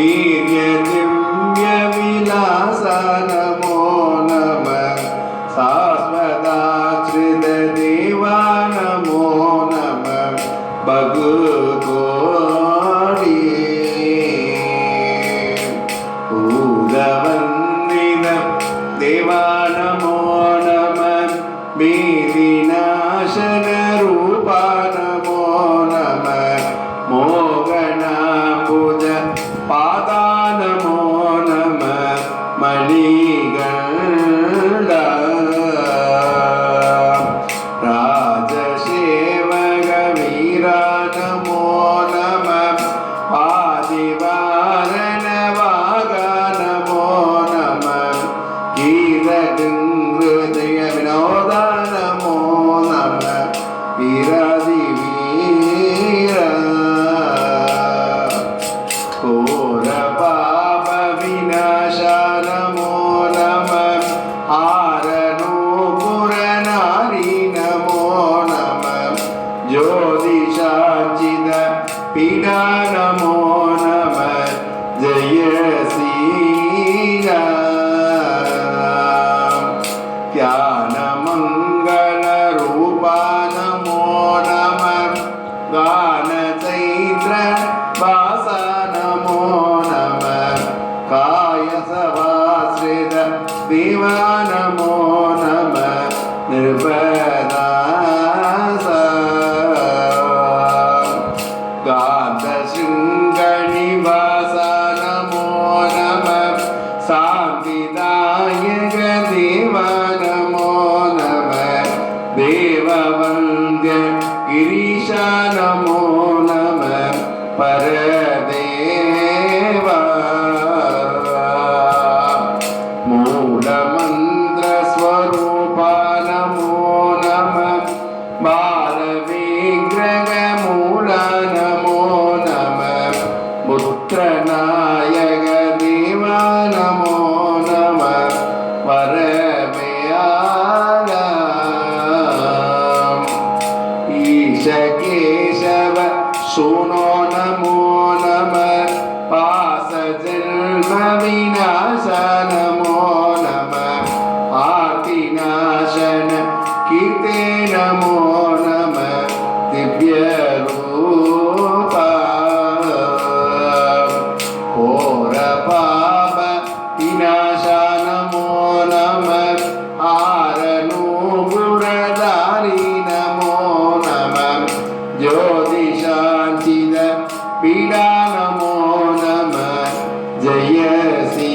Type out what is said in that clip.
वीर्यदिव्यविलास नमो नमः शाश्वताश्रितदेवा नमो नमः बगुकोरि ऊदवन्दिन देवा नमो नमः भीतिनाशन பிடா நமோ நம ஜெய தியான மங்கள ரூபா நமோ நம கான சைத்ர வாச நமோ நம காய சவாசிர திவா நமோ நம நிருப சாந்த சிங்க நிவாச நமோ நம சாந்திதாயக தேவ நமோ நம தேவவந்திய கிரீஷ நமோ நம பர पुत्रनायक देवा नमो नमः परमयानम् ईश केशव सुनो नमो नमः पासजन्मविनाश नमो नमः आर्तिनाशन कीर्ते नमो नमः ज्योतिषाञ्चिद पीडा नमो नम जयसि